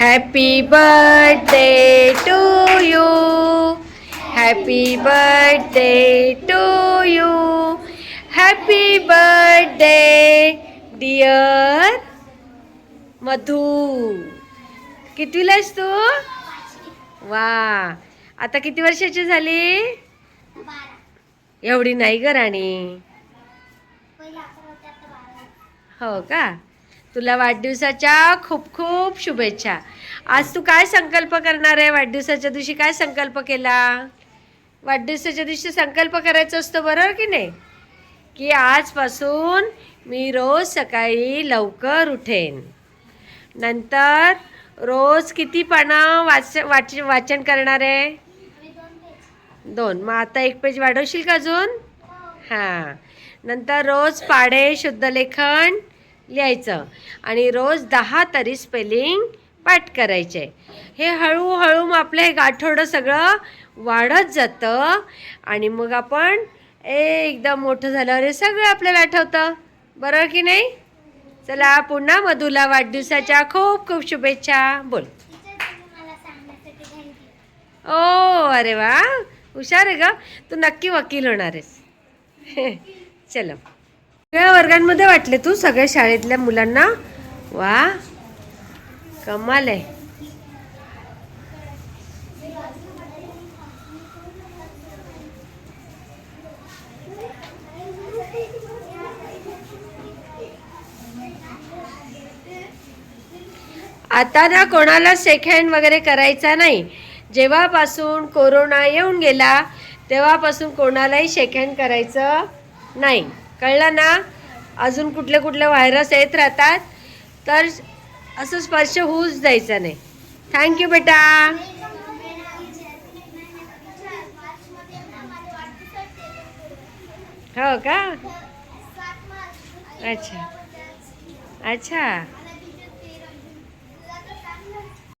Happy birthday to you happy birthday to you happy birthday dear Madhu. कितवीला आहेस तू? वा. आता किती वर्षाची झाली? एवढी नाही ग राणी. हो का? तुला वाढदिवसाच्या खूप खूप शुभेच्छा. आज तू काय संकल्प करणार आहे? वाढदिवसाच्या दिवशी काय संकल्प केला? वाढदिवसाच्या दिवशी संकल्प करायचा असतो बरोबर की नाही? की आजपासून मी रोज सकाळी लवकर उठेन. नंतर रोज किती पानं वाच वाच वाचन करणार आहे? दोन. मग आता एक पेज वाढवशील का अजून? हां. नंतर रोज पाढे शुद्धलेखन लिहायचं. आणि रोज दहा तरी स्पेलिंग पाठ करायचे. हे हळूहळू मग आपलं हे गाठोडं सगळं वाढत जातं आणि मग आपण एकदम मोठं झाल्यावर हे सगळं आपल्याला आठवतं. बरोबर की नाही? चला पुन्हा मधूला वाढदिवसाच्या खूप खूप शुभेच्छा. बोल. ओ अरे वा. हुशार आहे ग. तू नक्की वकील होणार आहेस. चलो. सगळ्या वर्गांमध्ये वाटले तू सगळ्या शाळेतल्या मुलांना? वा कमाल आहे. आता ना कोणाला सेकंड वगैरे करायचा नाही. जेव्हापासून कोरोना येऊन गेला तेव्हापासून कोणालाही सेकंड करायचं नाही. कळलं ना? अजून कुठले कुठले व्हायरस येत राहतात? तर असं स्पर्श होऊच जायचं नाही. थँक्यू बेटा. हो का? अच्छा. अच्छा.